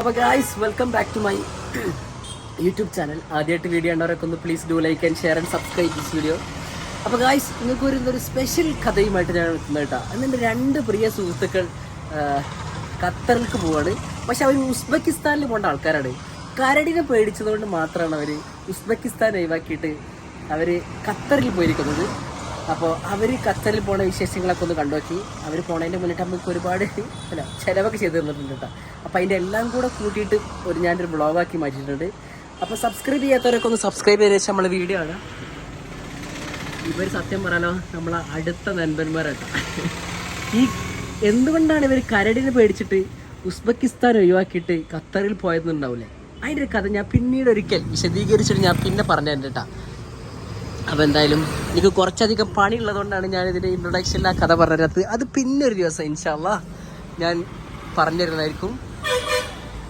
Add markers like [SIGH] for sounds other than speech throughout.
അപ്പോൾ guys welcome back to my YouTube channel ആദ്യമായിട്ട് video കണ്ടവരൊക്കെ ഒന്ന് please do like and share and subscribe this video അപ്പോൾ guys നിങ്ങൾക്ക് ഒരു ഒരു സ്പെഷ്യൽ കഥയുമായിട്ട് ഞാൻ എത്തുന്നത് കേട്ടോ. അന്നെന്റെ രണ്ട് പ്രിയ സുഹൃത്തുക്കൾ ഖത്തറിലേക്ക് പോവാണ്. പക്ഷെ അവർ ഉസ്ബെക്കിസ്ഥാനിൽ പോകേണ്ട ആൾക്കാരാണ്. കരടിനെ പേടിച്ചതുകൊണ്ട് മാത്രമാണ് അവർ ഉസ്ബെക്കിസ്ഥാൻ ഒഴിവാക്കിയിട്ട് അവർ ഖത്തറിൽ പോയിരിക്കുന്നത്. അപ്പോൾ അവർ ഖത്തറിൽ പോണ വിശേഷങ്ങളൊക്കെ ഒന്ന് കണ്ടുനോക്കി അവർ പോണതിന്റെ മുന്നിട്ട് നമുക്ക് ഒരുപാട് അല്ല ചിലവൊക്കെ ചെയ്ത് തന്നിട്ടുണ്ട് കേട്ടോ. അപ്പോൾ അതിന്റെ എല്ലാം കൂടെ കൂട്ടിയിട്ട് ഒരു ഞാനൊരു ബ്ലോഗാക്കി മാറ്റിയിട്ടുണ്ട്. അപ്പോൾ സബ്സ്ക്രൈബ് ചെയ്യാത്തവരൊക്കെ ഒന്ന് സബ്സ്ക്രൈബ് ചെയ്ത ശേഷം വീഡിയോ ആണ് ഇവർ സത്യം പറയാനോ നമ്മളെ അടുത്ത നൻപന്മാരാട്ടോ. ഈ എന്തുകൊണ്ടാണ് ഇവർ കരടിനെ പേടിച്ചിട്ട് ഉസ്ബെക്കിസ്ഥാൻ ഒഴിവാക്കിയിട്ട് ഖത്തറിൽ പോയതെന്നുണ്ടാവില്ലേ അതിന്റെ ഒരു കഥ ഞാൻ പിന്നീട് ഒരിക്കൽ വിശദീകരിച്ചിട്ട് ഞാൻ പിന്നെ പറഞ്ഞു തരണ്ട അപ്പോൾ എന്തായാലും എനിക്ക് കുറച്ചധികം പണിയുള്ളതുകൊണ്ടാണ് ഞാൻ ഇതിന്റെ ഇൻട്രൊഡക്ഷനിൽ ആ കഥ പറഞ്ഞത് അത് പിന്നെ ഒരു ദിവസം ഇൻഷാല്ല ഞാൻ പറഞ്ഞു തരുന്നതായിരിക്കും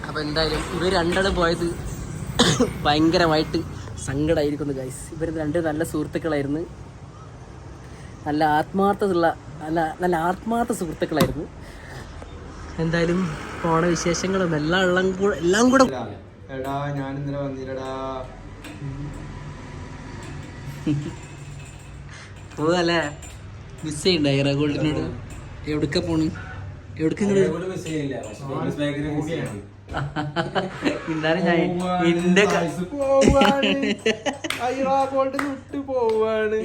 അപ്പോൾ എന്തായാലും ഇവർ രണ്ടാളും പോയത് [COUGHS] ഭയങ്കരമായിട്ട് സങ്കടമായിരിക്കുന്നു ഗൈസ് ഇവർ രണ്ട് നല്ല സുഹൃത്തുക്കളായിരുന്നു. നല്ല ആത്മാർത്ഥതയുള്ള നല്ല നല്ല ആത്മാർത്ഥ സുഹൃത്തുക്കളായിരുന്നു. എന്തായാലും പോണ വിശേഷങ്ങളും എല്ലാം എല്ലാം കൂടെ എല്ലാം കൂടെ എടാ ഞാൻ ഇന്നലെ വന്നില്ലടാ പോവല്ലേ മിസ് ചെയ്യണ്ട ഇറ ഗോൾഡിനോട് എവിടക്ക പോണു? എവിടക്ക ഇന്നാലും ഞാൻ [LAUGHS]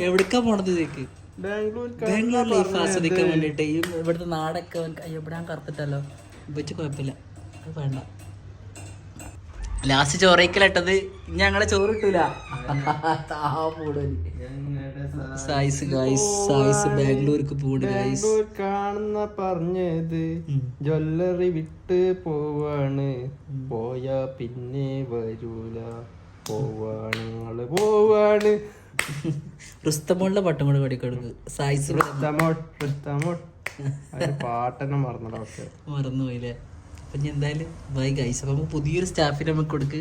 എവിടക്ക പോണത് ഇതേക്ക്? ബാംഗ്ലൂർ ബാംഗ്ലൂർ ലൈഫ് ആസ്വദിക്കാൻ വേണ്ടിട്ട് ഈ ഇവിടുത്തെ നാടൊക്കെ എവിടെയാ കറുപ്പത്തല്ലോ കറുത്തിട്ടല്ലോ. വെച്ച് കുഴപ്പമില്ല. അത് വേണ്ട. ലാസ്റ്റ് ചോറയ്ക്കലിട്ടത് ഞങ്ങളെ ചോറ് കിട്ടൂല സായിസ് ഗായ്സ് സായിസ് ബാംഗ്ലൂർക്ക് പോണ് ഗായ്സ് കാണുന്ന പറഞ്ഞത് ജ്വല്ലറി വിട്ട് പോവാണ്. പോയാ പിന്നെ വരൂല. പോവാണ് ആൾ പോവാണ്. റുസ്തമോളിലെ പട്ടം കൂടെ പഠിക്കൊടുക്ക് സായിസ് പാട്ടെന്നെ മറന്നടാ ഒക്കെ. മറന്നുപോയില്ലേ? അപ്പൊ ഞാൻ എന്തായാലും ബൈ ഗൈസ് അപ്പൊ പുതിയൊരു സ്റ്റാഫിനെ നമുക്ക് കൊടുക്ക്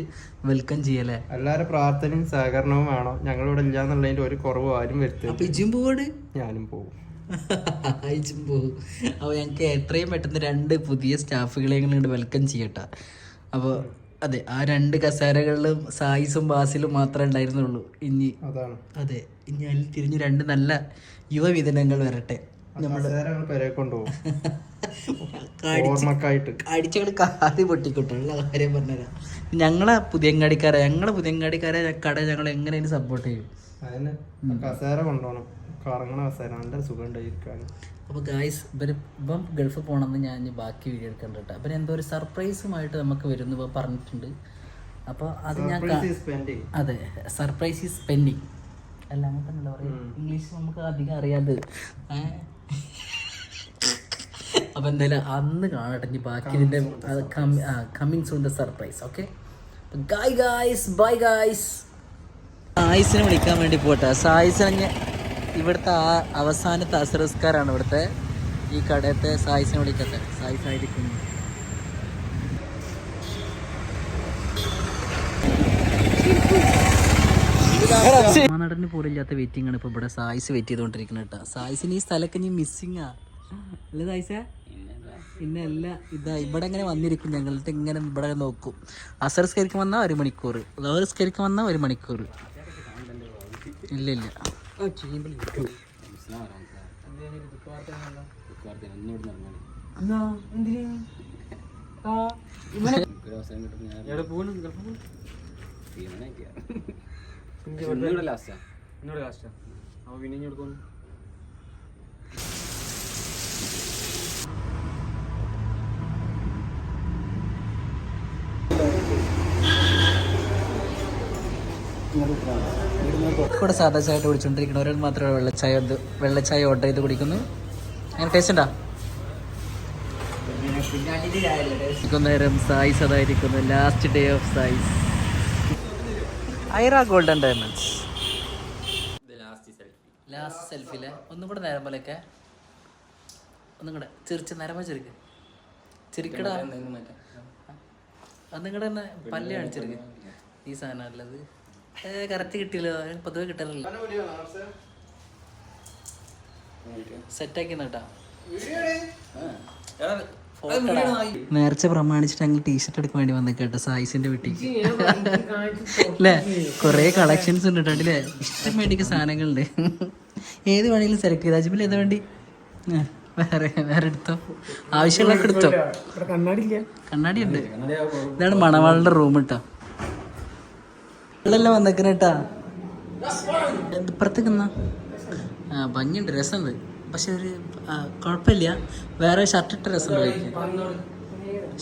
വെൽക്കം ചെയ്യല്ലേ? എല്ലാരും പ്രാർത്ഥനയും സഹകരണവും വേണം. ഞങ്ങളിവിടെ ഇല്ലാന്നുള്ളതിന്റെ ഒരു കുറവ് ആരും വരുത്തും അപ്പൊ ഇജും പോവാണ് ഞാനും പോകും അയച്ചും [LAUGHS] പോകും അപ്പോൾ ഞങ്ങൾക്ക് എത്രയും പെട്ടെന്ന് രണ്ട് പുതിയ സ്റ്റാഫുകളെ ഇങ്ങോട്ട് വെൽക്കം ചെയ്യട്ടെ. അപ്പോൾ അതെ ആ രണ്ട് കസേരകളിലും സായിസും ബാസിലും മാത്രമേ ഉണ്ടായിരുന്നുള്ളൂ. ഇനി അതാണ്. അതെ ഇനി അതിൽ തിരിഞ്ഞ് രണ്ട് നല്ല യുവവിധനങ്ങൾ വരട്ടെ. അടിച്ചങ്ങട് കാതി പൊട്ടിക്കൊട്ടുള്ള കാര്യം പറഞ്ഞുതരാം. ഞങ്ങളെ പുതിയങ്ങാടിക്കാരെ ഞങ്ങളെ പുതിയങ്ങാടിക്കാരെ കട ഞങ്ങൾ എങ്ങനെ സപ്പോർട്ട് ചെയ്യും? അപ്പൊ കസേര കൊണ്ടുപോകണം. കറങ്ങണ കസേര. നല്ല സുഖം അപ്പോൾ ഗായ്സ് ഇവർ ഇപ്പം ഗൾഫ് പോകണമെന്ന് ഞാൻ ബാക്കി വീഡിയോ എടുക്കണ്ട കേട്ടോ. അപ്പം എന്തോ ഒരു സർപ്രൈസുമായിട്ട് നമുക്ക് വരുന്നു പറഞ്ഞിട്ടുണ്ട്. അപ്പോൾ അത് ഞാൻ അതെ സർപ്രൈസ് ഈസ് സ്പെൻഡിങ് അല്ല തന്നെ പറയാം. ഇംഗ്ലീഷ് നമുക്ക് അധികം അറിയാതെ. അപ്പം എന്തായാലും അന്ന് കാണട്ടെ. ഇനി ബാക്കി ഇതിന്റെ coming soon the surprise okay guy guys bye guys സായിസിനെ വിളിക്കാൻ വേണ്ടി പോട്ടെ. സായിസിനെ ഇവിടുത്തെ ആ അവസാനത്തെ അസറസ്കാരാണ് ഇവിടുത്തെ ഈ കടയത്തെ സായിസിനെ വിളിക്കട്ടെ സായിസ് നടന് പോലില്ലാത്ത വെയിറ്റിംഗ് ആണ് ഇപ്പൊ ഇവിടെ സായിസ് വെയിറ്റ് ചെയ്തോണ്ടിരിക്കുന്നത് കേട്ടോ സായിസിന് ഈ സ്ഥലമൊക്കെ ഇനി മിസ്സിംഗ് അല്ലേ സായിസ പിന്നെ അല്ല ഇതാ ഇവിടെ ഇങ്ങനെ വന്നിരിക്കും ഞങ്ങളുടെ ഇങ്ങനെ ഇവിടെ നോക്കും അസർസ്കരിക്കും വന്നാൽ ഒരു മണിക്കൂർ ലോറിസ്കരിക്കും വന്നാൽ ഒരു മണിക്കൂർ ഇല്ല ഇല്ല കൂടെ സാധാ ചായ ഇട്ട് കുടിച്ചോണ്ടിരിക്കണം ഒരാൾ മാത്രമേ വെള്ളച്ചായ വെള്ളച്ചായ ഓർഡർ ചെയ്ത് കുടിക്കുന്നു. അങ്ങനെ ടേസ്റ്റ് ഉണ്ടാ? നേരം സായിസ് അതായിരിക്കുന്നു. Last day of സായിസ് Aira golden diamonds. Last selfie അല്ലേ ഒന്നും കൂടെ നേരം പോലെയൊക്കെ. ഒന്നും കൂടെ. ചിരിച്ച് നേരം ചിരിക്ക്. ചിരിക്കടാ. ഒന്നും കൂടെ തന്നെ പല്ല് കാണിച്ചിരിക്ക്. ഈ സാധനം ഉള്ളത് കറക്റ്റ് കിട്ടിയല്ലോ. പൊതുവെ കിട്ടാനല്ലോ സെറ്റാക്കി നട്ടാ നേർച്ച പ്രമാണിച്ചിട്ട് ഞങ്ങൾ ടീഷർട്ട് എടുക്കാൻ വേണ്ടി വന്നേ കേട്ടോ സായിസിന്റെ വീട്ടിലേക്ക് അല്ലേ? കൊറേ കളക്ഷൻസ് ഉണ്ട് കേട്ടോ അല്ലേ? ഇഷ്ടം വേണ്ടിക്ക് സാധനങ്ങളുണ്ട്. ഏത് വേണമെങ്കിലും സെലക്ട് ചെയ്താൽ അജിബിൽ ഏതാ വേണ്ടി? വേറെ വേറെ എടുത്തോ? ആവശ്യമുള്ള എടുത്തോ? കണ്ണാടി ഉണ്ട്. ഇതാണ് മണവാളുടെ റൂം കേട്ടോ. വെള്ളമെല്ലാം വന്നേക്കണേട്ടാ കേട്ടാ. ഇപ്പുറത്തേക്ക് എന്നാ ആ ഭംഗിയുണ്ട് രസമുണ്ട്. പക്ഷെ ഒരു കുഴപ്പമില്ല. വേറെ ഷർട്ട് ഇട്ട രസമുണ്ട് കഴിക്കാൻ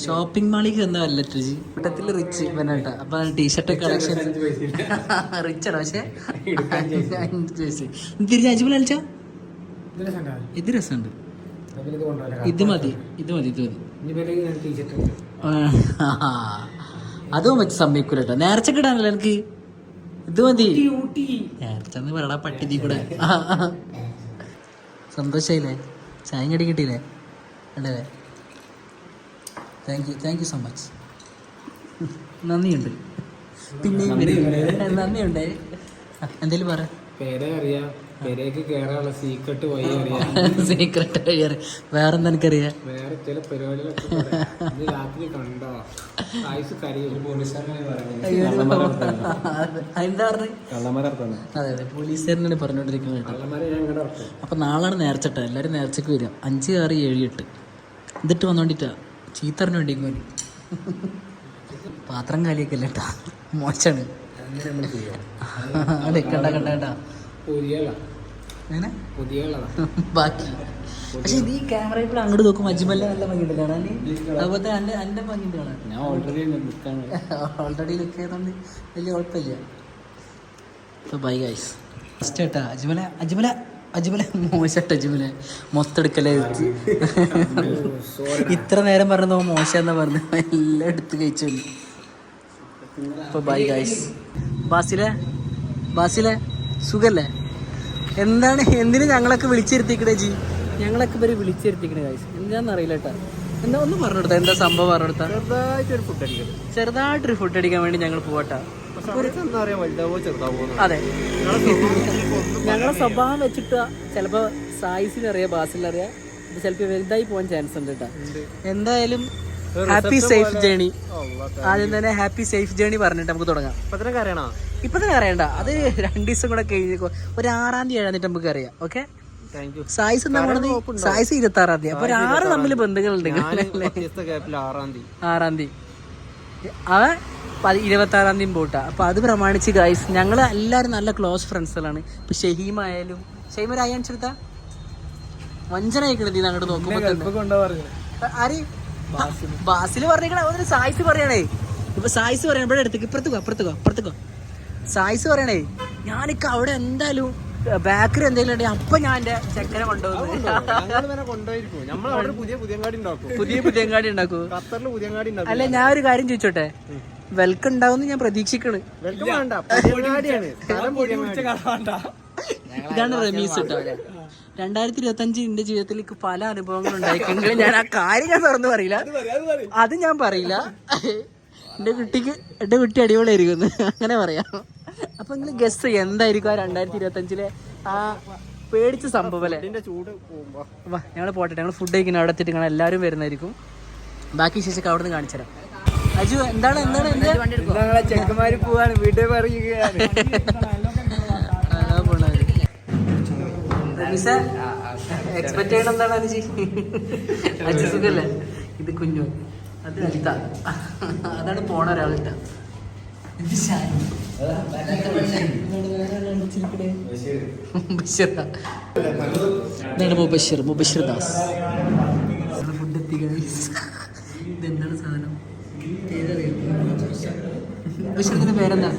ഷോപ്പിംഗ് മാളിൽ എന്താ അല്ല രുചി കൂട്ടത്തിൽ റിച്ച് ഇവനാട്ടാ അപ്പൊ ടീഷർട്ട് കളക്ഷൻ റിച്ച് ആണ് പക്ഷെ. തിരിച്ച് അജിബിൾ കളിച്ചോ? ഇത് രസമുണ്ട്. ഇത് മതി ഇത് മതി ഇത് മതി. അതും വെച്ച് സമ്മതിക്കൂല കേട്ടോ. നേർച്ച കിടാനല്ലോ എനിക്ക് ഇത് മതി. നേർച്ച എന്ന് പറയടാ പട്ടിതി കൂടെ. സന്തോഷായില്ലേ? ചായം കടി കിട്ടിയില്ലേ? അല്ലേ? Thank you thank you so much നന്ദിയുണ്ട്. പിന്നെ നന്ദിയുണ്ട്. എന്തെങ്കിലും പറ. പേരെ അറിയാം. പേരേക്ക് കേറാനുള്ള സീക്രട്ട് വഴി അറിയാം. സീക്രട്ട് [LAUGHS] വഴി അറിയാം. വേറെ എനിക്കറിയാം? വേറെ ചില പരിപാടികളൊക്കെ പറയാം. രാത്രി കണ്ടോ? ആയുസ് കരയും [LAUGHS] പറഞ്ഞത്. കള്ളമരത്താണ് അതെ അതെ. പോലീസുകാരനാണ് പറഞ്ഞുകൊണ്ടിരിക്കുന്നത് കേട്ടോ. കള്ളന്മാരെ ഞാൻ ഇങ്ങടെ ഇറക്കും അപ്പം നാളാണ് നേർച്ചട്ട. എല്ലാരും നേർച്ചക്ക് വരിക. അഞ്ച് ആറ് ഏഴ് എട്ട്. ഇതിട്ട് വന്നോണ്ടിട്ടാ. ചീത്തറിന് വേണ്ടി പോയി [LAUGHS] പാത്രം കാലിയൊക്കെ അല്ലേട്ടാ മോശാണ്. മോശമാണ് [LAUGHS] അതെ കണ്ട കണ്ട കണ്ട. [LAUGHS] ബാക്കി. പക്ഷെ ഇത് ഈ ക്യാമറയിൽ ഇപ്പോൾ അങ്ങോട്ട് നോക്കും അജ്മല്ല നല്ല ഭംഗിയുണ്ട് കാണാൻ അതുപോലെ തന്നെ എന്റെ എന്റെ ഭംഗിയുണ്ട് കാണാൻ. ഞാൻ ഓൾറെഡി ലുക്ക് [LAUGHS] ചെയ്തോണ്ട് വലിയ കുഴപ്പമില്ല. സോ ബൈ ഗൈസ് ഫസ്റ്റ് ഏട്ടാ അജ്മല അജ്മല അജ്മല. മോശട്ട അജ്മല. മൊത്തെടുക്കലേ ഇത്ര നേരം പറഞ്ഞു മോശം എന്നാ പറഞ്ഞു എല്ലാം എടുത്ത് കഴിച്ചു അപ്പോൾ ബൈ ഗൈസ് ബാസിലെ? ബാസിലെ? സുഖല്ലേ? എന്താണ് എന്തിനു ഞങ്ങളൊക്കെ വിളിച്ചിരുത്തിക്കണേ ജി? ഞങ്ങളൊക്കെ ഇവർ വിളിച്ചിരുത്തിക്കണേ ഗൈസ് എന്താണെന്ന് അറിയില്ല കേട്ടാ എന്താ ഒന്ന് പറഞ്ഞെടുത്താ എന്താ സംഭവം പറഞ്ഞെടുത്താ ചെറുതായിട്ടൊരു ഫുഡ് അടിക്കാം ചെറുതായിട്ടൊരു ഫുഡ് അടിക്കാൻ വേണ്ടി ഞങ്ങൾ പോവാട്ടാ. അതെ. ഞങ്ങളെ സ്വഭാവം വെച്ചിട്ട് ചിലപ്പോ സായിസിനറിയാം ബാസിലറിയാം ചിലപ്പോ വലുതായി പോകാൻ ചാൻസ് ഉണ്ട് കേട്ടോ എന്തായാലും ഹാപ്പി സേഫ് ജേണി ആദ്യം തന്നെ ഹാപ്പി സേഫ് ജേണി പറഞ്ഞിട്ട് നമുക്ക് തുടങ്ങാം. ഇപ്പൊ തന്നെ അറിയണ്ട അത് രണ്ടു ദിവസം കൂടെ കഴിഞ്ഞ് ഒരു ആറാം തീയതി എഴുതി നമുക്ക് അറിയാം ഓക്കെ സായിസ് സായിസ് ഇരുപത്തി ആറാം തീയതി. അപ്പൊ ആറ് തമ്മിൽ ഗ്യാപ്പിൽ ആറാം തീയതി. അവൻ പതി ഇരുപത്തി ആറാം തീയതി പോട്ടാ. അപ്പൊ അത് പ്രമാണിച്ച് ഗൈസ് ഞങ്ങൾ എല്ലാവരും നല്ല ക്ലോസ് ഫ്രണ്ട്സുകളാണ് ഇപ്പൊ ഷഹീം ആയാലും ഷഹീം ഒരു അയ്യാൻസെടുത്ത വഞ്ചന ആയിക്കണത് അങ്ങോട്ട് നോക്കുമ്പോ ആര്? ബാസിൽ പറഞ്ഞേക്കണ ഒരു സായിസ് പറയണേ. ഇപ്പൊ സായിസ് പറയണേ ഇവിടെ അടുത്തേക്ക് ഇപ്പുറത്ത് പോ അപ്പുറത്ത് പോ അപ്പുറത്ത് പോ സായിസ് പറയണേ ഞാനിക്ക് അവിടെ എന്തായാലും ബാക്കറി എന്തെങ്കിലും ഉണ്ടെങ്കിൽ അപ്പൊ ഞാൻ എന്റെ ചെക്കനെ ഒരു പുതിയ പുതിയങ്ങാടി ഉണ്ടാക്കും. അല്ല ഞാൻ ഒരു കാര്യം ചോദിച്ചോട്ടെ? വെൽക്കം ഉണ്ടാവും ഞാൻ പ്രതീക്ഷിക്കണ്. ഇതാണ് റമീസ് കേട്ടോ. രണ്ടായിരത്തി ഇരുപത്തി അഞ്ച് എന്റെ ജീവിതത്തിൽ എനിക്ക് പല അനുഭവങ്ങൾ ഉണ്ടായിക്കെങ്കിലും ഞാൻ ആ കാര്യം ഞാൻ തുറന്നു പറയില്ല. അത് ഞാൻ പറയില്ല. എന്റെ കുട്ടിക്ക് എന്റെ കുട്ടി അടിപൊളിയായിരിക്കും അങ്ങനെ പറയാം. അപ്പൊ നിങ്ങൾ ഗസ് എന്തായിരിക്കും ആ രണ്ടായിരത്തി ഇരുപത്തി അഞ്ചിലെ ആ പേടിച്ച സംഭവം അല്ലേ? വാ ഞങ്ങൾ പോട്ടെ. ഞങ്ങൾ ഫുഡ് കഴിക്കുന്ന അവിടെ എത്തിയിട്ട് നിങ്ങൾ എല്ലാവരും വരുന്നതായിരിക്കും. ബാക്കി ശേഷം അവിടെ നിന്ന് കാണിച്ചു തരാം. അജു എന്താണ് എന്താണ് ചെക്കന്മാര് പോവാണ്. വീട്ടിൽ പറയുകയാണ് [LAUGHS] എക്സ്പെക്ട് ചെയ്യണം എന്താണ് അനുജി. സുഖല്ലേ? ഇത് കുഞ്ഞു. അത് അലിത അതാണ് പോണ ഒരാളിട്ട. ഇതാണ് മുബഷിർ മുബഷിർ ദാസ്. ഫുഡ് സാധനം? പേരെന്താ?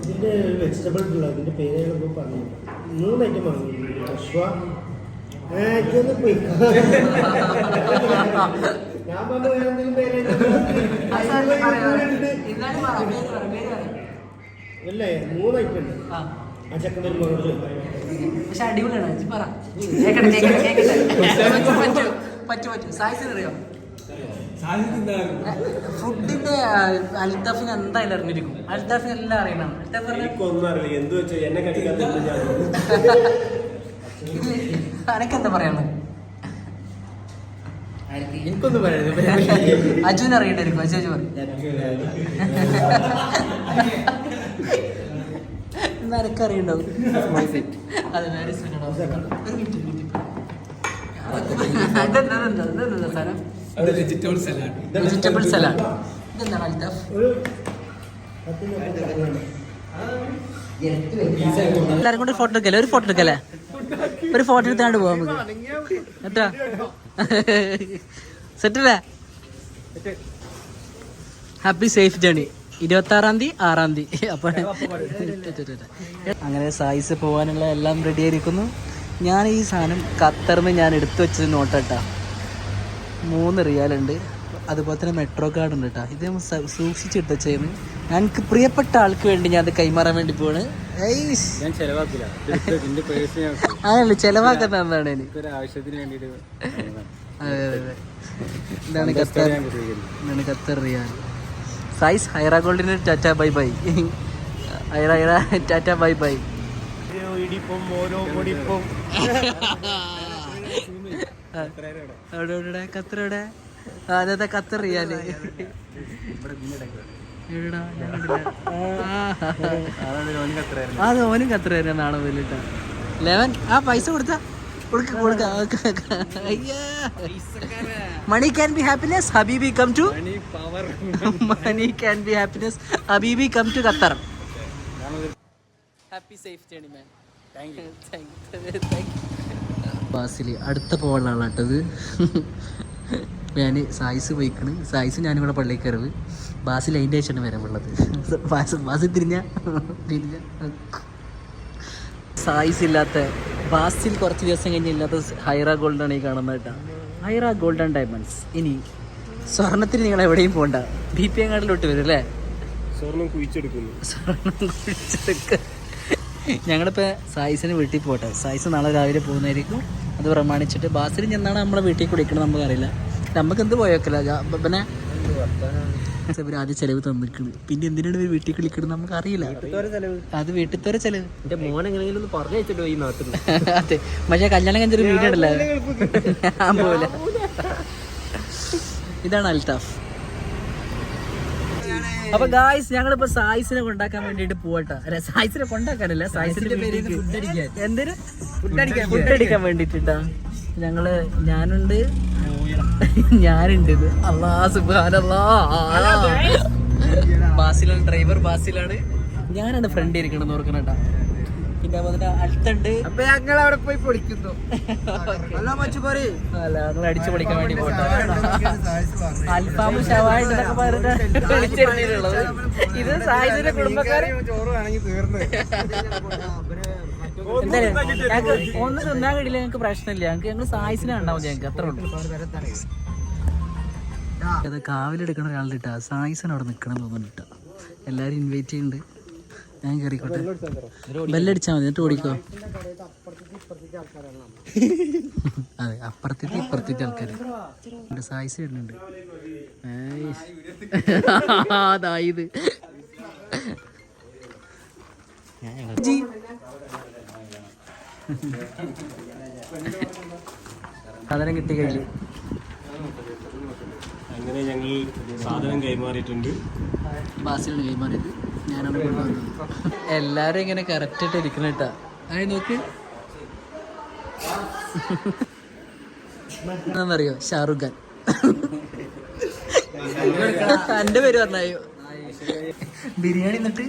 ഇതിന്റെ വെജിറ്റബിൾ അതിന്റെ പേരുകളൊക്കെ പറഞ്ഞു ഐറ്റം പറഞ്ഞു അശ്വ പോയി. ഞാൻ പറഞ്ഞു വേറെ എന്തെങ്കിലും പേരായിട്ട് അല്ലേ മൂന്ന് ഐറ്റം ഉണ്ട്. ആ. ചെക്കൻ മറുപടി പക്ഷെ അടിപൊളിയാണ് പറ. പറ്റും, പറ്റും. സായിസിന് അറിയോ? ഫുഡിന്റെ അൽത്താഫിന് എന്തായാലും അറിഞ്ഞിരിക്കും. അൽത്താഫിന് എല്ലാം അറിയണം. അൽത്താഫ് പറഞ്ഞ ഒന്നും അറിയില്ല. എന്ത് വെച്ചാൽ എന്നെ [LAUGHS] അനക്കെന്താ പറയാനുള്ളത് എനിക്കൊന്നും പറയുന്നത് അജുവിന് അറിയണ്ടായിരിക്കും. അജു അജു പറയും. നിനക്ക് അറിയണ്ടാവും അതെ. ഒരു minute? Vegetable salad vegetable salad ഇതെന്താണ് അൽത്താഫ് കൂടി ഫോട്ടോ എടുക്കല്ലേ? ഒരു ഫോട്ടോ എടുക്കല്ലേ? ഒരു ഫോട്ടോ എടുത്താണ്ട് പോവാം നമുക്ക് സെറ്റല്ലേ ഹാപ്പി സേഫ് ജേണി ഇരുപത്തി ആറാം തീയതി ആറാം തീയതി. അപ്പൊ അങ്ങനെ സൈസ് പോകാനുള്ള എല്ലാം റെഡി ആയിരിക്കുന്നു. ഞാൻ ഈ സാധനം ഖത്തറിന്ന് ഞാൻ എടുത്തു വെച്ചത് നോട്ടട്ടാ മൂന്ന് റിയാലുണ്ട്. അതുപോലെ തന്നെ മെട്രോ കാർഡ് ഉണ്ട് കേട്ടോ ഇത് സൂക്ഷിച്ചിട്ട് ചെയ്യുന്നു ഞങ്ങൾക്ക് പ്രിയപ്പെട്ട ആൾക്ക് വേണ്ടി ഞാൻ അത് കൈമാറാൻ വേണ്ടി പോണ്. ഞാൻ ചെലവാക്കില്ല. അങ്ങനല്ല ചെലവാക്കുന്ന എന്താണ് എനിക്ക് ഇതാണ് ഖത്തർ. ഇതാണ് Qatar size Haira ഗോൾഡിന് tata bye bye. Haira Haira tata bye bye. ഇടിപ്പും ഓരോ പൊടിപ്പും. അവിടെ അതെ ഖത്തർ എവിടെടാ? അത് ഓനും കത്രയായിരുന്നു നാളെ വലിട്ടാ ലെവൻ ആ പൈസ കൊടുത്താ. കൊടുക്ക കൊടുക്ക. മണി ക്യാൻ ബി ഹാപ്പിനെസ് ഹബീബി come to power money can be happiness ഹബീബി come to Qatar happy safe journey man Basil അടുത്ത പോകാനുള്ള കേട്ടത് ഞാൻ സായിസ് പോയിക്കണ്. സായിസ് ഞാനും കൂടെ പള്ളിയിൽ കയറവ് ബാസിൽ അതിന്റെ ആഴ്ചയാണ് വരാനുള്ളത് ബാസ് ബാസിൽ തിരിഞ്ഞ? തിരിഞ്ഞ? സായിസ് ഇല്ലാത്ത ബാസിൽ കുറച്ച് ദിവസം കഴിഞ്ഞ് ഇല്ലാത്ത ഹൈറ ഗോൾഡാണ് ഈ കാണുന്നത് കേട്ടോ. ഹൈറ ഗോൾഡൻ ഡയമണ്ട്സ് ഇനി സ്വർണത്തിന് നിങ്ങൾ എവിടെയും പോകണ്ട ബി പി എങ്ങാട്ടിലോട്ട് വരും അല്ലേ? സ്വർണം കുഴിച്ചെടുക്കുന്നു. സ്വർണം ഞങ്ങളിപ്പോൾ സായിസിന് വീട്ടിൽ പോട്ടെ. സായിസ് നാളെ രാവിലെ പോകുന്നതായിരിക്കും. അത് പ്രമാണിച്ചിട്ട് ബാസിൽ ചെന്നാണ് നമ്മളെ വീട്ടിൽ കുടിക്കണം നമുക്കറിയില്ല. നമുക്ക് എന്ത് പോയേക്കല്ല പിന്നെ ഇവർ ആദ്യം ചെലവ് തന്നിരിക്കുന്നത് പിന്നെ എന്തിനാണ് ഇവർ വീട്ടിൽ കളിക്കുന്നത് നമുക്ക് അറിയില്ല അത് വീട്ടിൽ ചെലവ്. എന്റെ മോൻ എങ്ങനെയെങ്കിലും പറഞ്ഞു വെച്ചിട്ടോ ഈ നാട്ടിൽ [LAUGHS] അതെ. പക്ഷേ കല്യാണം കഴിഞ്ഞൊരു വീട് ഉണ്ടല്ലോ. ഞാൻ [LAUGHS] പോലെ ഇതാണ് അൽത്താഫ്. അപ്പൊ ഗായ്സ് ഞങ്ങളിപ്പോ സായിസിനെ കൊണ്ടാക്കാൻ വേണ്ടിട്ട് പോവട്ടെ. അല്ലെ സായിസിനെ കൊണ്ടാക്കാനല്ല സായിസിന്റെ പേര് എന്തിനു ഫുഡ് അടിക്കാൻ. വേണ്ടിട്ടാ ഞങ്ങൾ ഞാനുണ്ട് [LAUGHS] ഞാനുണ്ട് അള്ളാ സുബാനല്ലാ ബാസിലാണ് ഡ്രൈവർ ബാസിലാണ്. ഞാനാണ് ഫ്രണ്ട് ഇരിക്കണം ഓർക്കണട്ടാ പിന്നെ വന്നിട്ട് അടുത്തുണ്ട് അപ്പൊ ഞങ്ങൾ അവിടെ പോയി പൊളിക്കുന്നു. അല്ല ഞങ്ങൾ അടിച്ചു പൊളിക്കാൻ വേണ്ടി പോട്ടെ. അൽഫാമും ഷവായിട്ട് പറഞ്ഞിട്ട് വിളിച്ചിരുന്നത് ഇത് സായിജിന്റെ കുടുംബക്കാരൻ ചോറ് വേണമെങ്കിൽ തീർന്നു. എന്തായാലും ഞങ്ങൾക്ക് ഒന്ന് തിന്നാൻ കഴിയില്ല ഞങ്ങൾക്ക് പ്രശ്നമില്ല. ഞങ്ങൾക്ക് ഞങ്ങൾ സായിസിനെ ഉണ്ടാവും ഞങ്ങൾക്ക്. അത്ര ഉള്ളൂ. അത് കാവിലെടുക്കണ ഒരാളുടെ ഇട്ടാ സായിസിന് അവിടെ നിൽക്കണം തോന്നുന്നുണ്ട് എല്ലാരും ഇൻവൈറ്റ് ചെയ്യുന്നുണ്ട്. ഞാൻ കയറിക്കോട്ടെ ബെല്ലടിച്ചാൽ മതി എന്നിട്ട് ഓടിക്കോ. അതെ അപ്പുറത്തേക്ക് ഇപ്പുറത്തേക്ക് ആൾക്കാർ എന്റെ സായിസ് വരുന്നുണ്ട്. അതായത് ഞാൻ സാധനം കിട്ടി കഴിഞ്ഞു. അങ്ങനെ ഞങ്ങൾ സാധനം കൈമാറിയിട്ടുണ്ട്. ബാസിലാണ് കൈമാറിയത് ഞാനാണ് കൊണ്ടുവന്നത്. എല്ലാരും ഇങ്ങനെ കറക്റ്റ് ആയിട്ട് ഇരിക്കണ കേട്ടാ. ആയി നോക്ക്. എന്താണെന്നറിയോ? ഷാറുഖ് ഖാൻ. എന്റെ പേര് പറഞ്ഞായോ? ബിരിയാണി എന്നിട്ട്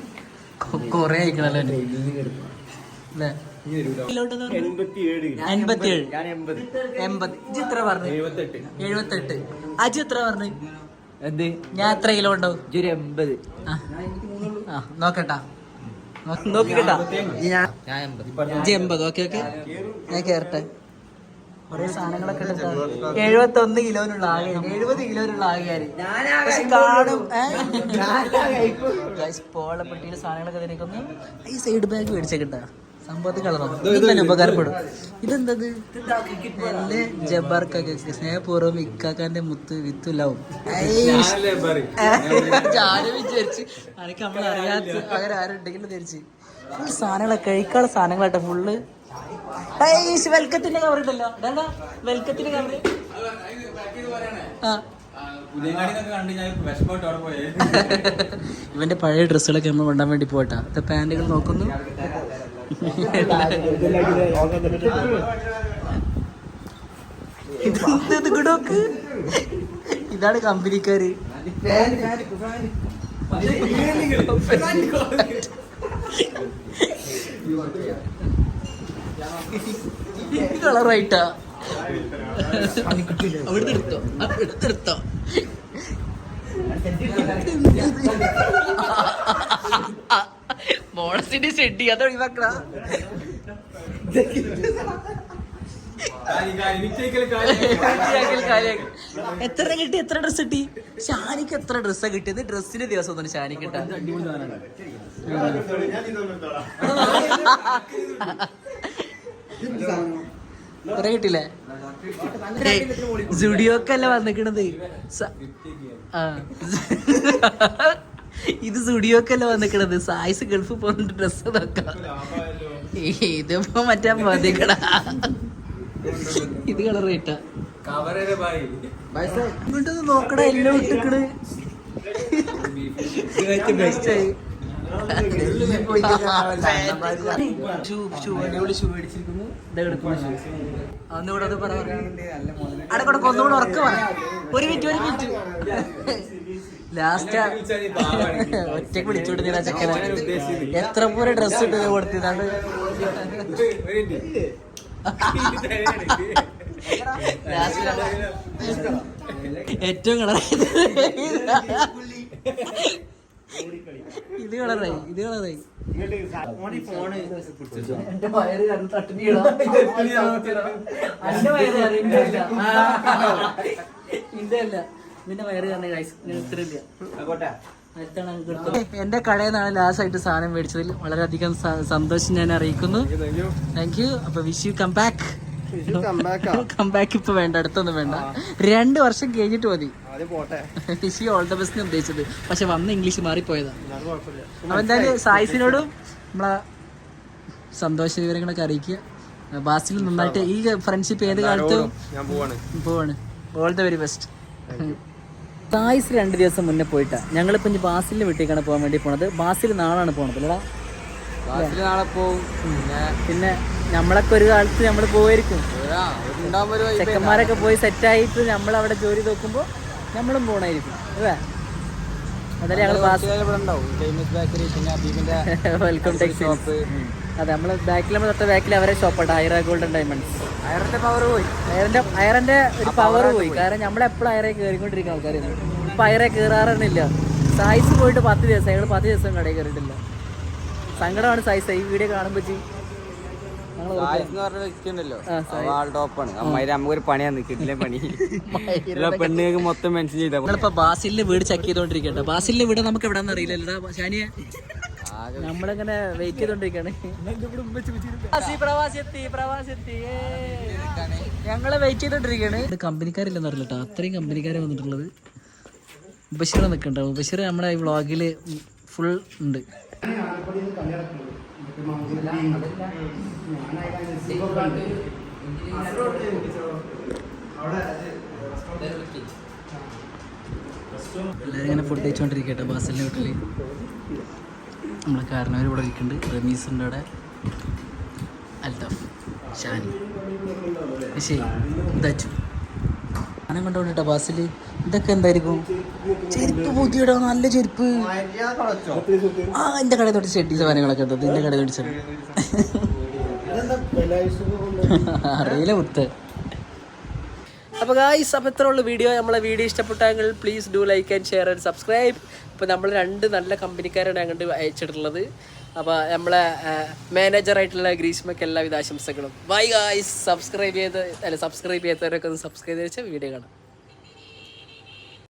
കൊറേ അയക്കണല്ലോ. അല്ലേ? അൻപത്തിയേഴ് എൺപത്. ഇജ് എത്ര പറഞ്ഞു. എഴുപത്തെട്ട്. അജ് എത്ര പറഞ്ഞു. എന്ത്? ഞാൻ എത്ര കിലോ ഉണ്ടാവും ഇജൊരു എൺപത്. ആ. നോക്കട്ടാ. നോക്കിക്കട്ടാ. ഇജ് എൺപത്. Okay okay. ഞാൻ കേറട്ടെ. കൊറേ സാധനങ്ങളൊക്കെ എടുത്താ എഴുപത്തി ഒന്ന് കിലോനുള്ള ആകെ എഴുപത് കിലോനുള്ള ആകെയാണ് പക്ഷെ കാണും. പോളപ്പെട്ടിയുടെ സാധനങ്ങളൊക്കെ തിരക്കുന്നു ഈ സൈഡ് ബാഗ് മേടിച്ചേക്കട്ടാ സംഭവത്തിൽ കളറാം ഉപകാരപ്പെടും. ഇതെന്തത്? എന്റെ ജബ്ബാർക്കൊക്കെ സ്നേഹപൂർവം ഇക്കാക്കാന്റെ മുത്ത് വിത്തുലാവും [LAUGHS] ഞാനും വിചാരിച്ച്. അനക്ക് നമ്മൾ അറിയാത്ത അങ്ങനെ ധരിച്ച് ഫുൾ സാധനങ്ങളൊക്കെ കഴിക്കാനുള്ള സാധനങ്ങളാട്ടെ ഫുള്ള് വെൽക്കത്തിന്റെ കവർ ഉണ്ടല്ലോ. വെൽക്കത്തിന്റെ കവർ ആ. [LAUGHS] ഇവന്റെ പഴയ ഡ്രസ്സുകളൊക്കെ നമ്മൾ കൊണ്ടാൻ വേണ്ടി പോട്ടാ. പാന്റുകൾ നോക്കുന്നു. ഇതാണ് കമ്പനിക്കാര്. കളറായിട്ടാ. അവിടെ എടുത്തോ അവിടുന്ന് എടുത്തോ ഷെഡ് അത് ഒഴിവാക്കണ എത്ര കിട്ടി? എത്ര ഡ്രസ് കിട്ടി? ഷാനിക്ക് എത്ര ഡ്രസ്സാ കിട്ടിയത്? ഡ്രസ്സിന്റെ ദിവസം ഒന്നും ഷാനിക്ക് കുറെ കിട്ടില്ലേ സുഡിയോക്കല്ല വന്നിക്കണത്. ആ. ഇത് സ്റ്റുഡിയോക്കല്ല വന്നിക്കണത്? സായിസ് ഗൾഫ് പോകുന്ന ഡ്രസ് നോക്കാം ഇതിപ്പോ മറ്റേ മതിക്കട. ഇത് കളർ പറ. ഒരു മിനിറ്റ് ഒരു മിനിറ്റ്. ലാസ്റ്റ് ഒറ്റയ്ക്ക് വിളിച്ചോട്ട് ചെക്കന. ചെക്കനെ എത്ര പൂര ഡ്രസ് ഇട്ട് കൊടുത്തിട്ടാണ് ഏറ്റവും കളറായി ഇത് കളറായി ഇത് കളറായി എന്റെ വയറ് കാരണം തട്ടിനീടാ എന്റെ വയറ് ഇന്റെ അല്ല വയറ് കാരണം ഇത്രയില്ല. എന്റെ കടയിൽ നിന്നാണ് ലാസ്റ്റ് ആയിട്ട് സാധനം മേടിച്ചതിൽ വളരെയധികം സന്തോഷം ഞാൻ അറിയിക്കുന്നു. താങ്ക് യു അപ്പൊ wish you come back come back ഇപ്പൊ വേണ്ട അടുത്തൊന്നും വേണ്ട. രണ്ട് വർഷം കഴിഞ്ഞിട്ട് മതി. Wish you all the best ഉദ്ദേശിച്ചത്. പക്ഷെ വന്ന് ഇംഗ്ലീഷ് മാറിപ്പോയതാ. അപ്പൊ എന്തായാലും സായിസിനോടും നമ്മളെ സന്തോഷ വിവരങ്ങളൊക്കെ അറിയിക്കുക. ബാസിൽ നന്നായിട്ട് ഈ ഫ്രണ്ട്ഷിപ്പ് ഏത് കാലത്തും പോവാണ്. പോവാണ്. All the very best Sais രണ്ട് ദിവസം മുന്നേ പോയിട്ടാ. ഞങ്ങളിപ്പോ ഇനി ബാസിലിന്റെ വീട്ടിലേക്കാണ് പോകാൻ വേണ്ടി പോണത്. ബാസിൽ നാളാണ് പോണത് അല്ലടാ നാളെ പോകും പിന്നെ നമ്മളൊക്കെ ഒരു കാലത്ത് നമ്മൾ പോയിരിക്കും. ചെക്കന്മാരൊക്കെ പോയി സെറ്റായിട്ട് നമ്മൾ അവിടെ ജോലി നോക്കുമ്പോൾ നമ്മളും പോണായിരിക്കും അല്ലേ? അതല്ലേ ഞങ്ങൾ ബാസിൽ വെൽക്കം ടെക്സ് ഷോപ്പ് അതെ നമ്മൾ ബാക്കിൽ നമ്മൾ തൊട്ട ബാക്കിൽ അവരെ ഷോപ്പാണ് ഐറ ഗോൾഡൻ ഡയമണ്ട്സ് അയറിന്റെ പവർ പോയി. അയറിന്റെ അയറിന്റെ ഒരു പവർ പോയി. കാരണം നമ്മളെപ്പോഴും അയറെ കയറിക്കൊണ്ടിരിക്കുന്ന ആൾക്കാരാണ് ഇപ്പൊ അയറെ കയറാറൊന്നുമില്ല സൈസ് പോയിട്ട് പത്ത് ദിവസം ഞങ്ങൾ പത്ത് ദിവസം കടയിൽ കയറിയിട്ടില്ല സങ്കടമാണ് സൈസ് ഈ വീഡിയോ കാണുമ്പോൾ പണിയാണ് കിട്ടില്ല പണി? [LAUGHS] പെണ്ണുങ്ങൾക്ക് മൊത്തം മെൻഷൻ ചെയ്താൽ ബാസിലിന്റെ വീട് ചെക്ക് ചെയ്തോണ്ടിരിക്കട്ടെ. ബാസിലിന്റെ വീട് നമുക്ക് എവിടെന്ന് അറിയില്ലല്ലോ ഷാനിയ നമ്മളിങ്ങനെ വെയിറ്റ് ചെയ്തോണ്ടിരിക്കാണ്. പ്രവാസി, പ്രവാസി എത്തി, പ്രവാസി. എത്തി. ഏയ്. വെയിറ്റ് ചെയ്തോണ്ടിരിക്കാണ്. ഇത് കമ്പനിക്കാരില്ലെന്ന് അറിയില്ല കേട്ടോ അത്രയും കമ്പനിക്കാരെ വന്നിട്ടുള്ളത്. ബഷീർ നിൽക്കണ്ട ബഷീർ നമ്മുടെ ഈ വ്ളോഗിൽ ഫുൾ ഉണ്ട്. എല്ലാവരും ഇങ്ങനെ ഫുഡ് കഴിച്ചുകൊണ്ടിരിക്കട്ടെ ബാസലിന്റെ വീട്ടിൽ നമ്മളെ കാരണവർ ഇവിടെ ഇരിക്കുന്നുണ്ട്. റമീസിന്റെ അവിടെ അൽത്തഫ് ഷാനി ശരി ഇതച്ചു സാധനം കൊണ്ടുപോകട്ടോ ബാസിൽ ഇതൊക്കെ എന്തായിരിക്കും? ചെരുപ്പ് പൂത്തിയിടോ നല്ല ചെരുപ്പ്. ആ എന്റെ കടയിൽ തൊട്ട് ചെട്ടി സാധനങ്ങളൊക്കെ ഉണ്ടോ. എന്റെ കടയിൽ തൊട്ട് [LAUGHS] അറിയില്ല മുത്ത് അപ്പോൾ ഗായ്സ് അപ്പോൾ വീഡിയോ നമ്മളെ വീഡിയോ ഇഷ്ടപ്പെട്ടെങ്കിൽ please do like and share and subscribe ഇപ്പോൾ നമ്മൾ രണ്ട് നല്ല കമ്പനിക്കാരാണ് അങ്ങോട്ട് അയച്ചിട്ടുള്ളത്. അപ്പോൾ നമ്മളെ മാനേജറായിട്ടുള്ള ഗ്രീഷ്മയ്ക്ക് എല്ലാവിധ ആശംസകളും. ബൈ ഗായ്സ് സബ്സ്ക്രൈബ് ചെയ്ത് അല്ല സബ്സ്ക്രൈബ് ചെയ്യാത്തവരൊക്കെ ഒന്ന് സബ്സ്ക്രൈബ് ചെയ്ത് വെച്ചാൽ വീഡിയോ കാണാം.